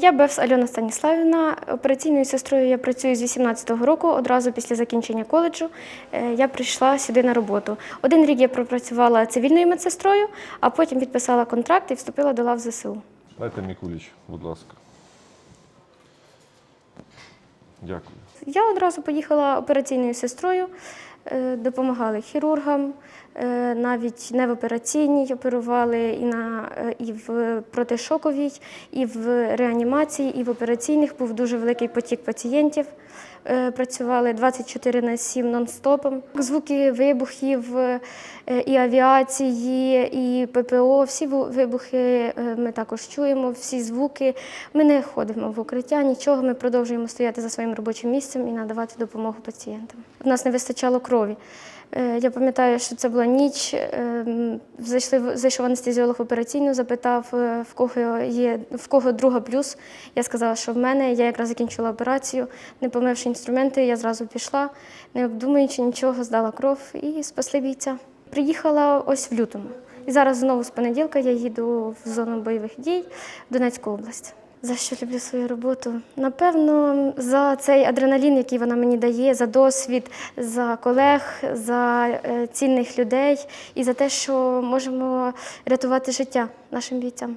Я Бевс Альона Станіславівна. Операційною сестрою я працюю з 18-го року. Одразу після закінчення коледжу е, я прийшла сюди на роботу. Один рік я пропрацювала цивільною медсестрою, а потім підписала контракт і вступила до лав ЗСУ. Дайте Мікуліч, будь ласка. Дякую. Я одразу поїхала операційною сестрою, допомагали хірургам, е, навіть не в операційній оперували і, на, е, і в протишоковій, і в реанімації, і в операційних був дуже великий потік пацієнтів. Е, Працювали 24 на 7 нон-стопом. Звуки вибухів е, і авіації, і ППО, всі вибухи е, ми також чуємо, всі звуки. Ми не ходимо в укриття, нічого. Ми продовжуємо стояти за своїм робочим місцем і надавати допомогу пацієнтам. У нас не вистачало крові. Е, Я пам'ятаю, що це була ніч. е, Зайшли, зайшов анестезіолог в операційну, запитав, е, в кого є в кого друга плюс. Я сказала, що в мене. Я якраз закінчила операцію, не помивши інструменти, я зразу пішла, не обдумуючи нічого, здала кров і спасли бійця. Приїхала ось в лютому. І зараз знову з понеділка я їду в зону бойових дій в Донецьку область. За що люблю свою роботу? Напевно, за цей адреналін, який вона мені дає, за досвід, за колег, за е, цінних людей і за те, що можемо рятувати життя нашим бійцям.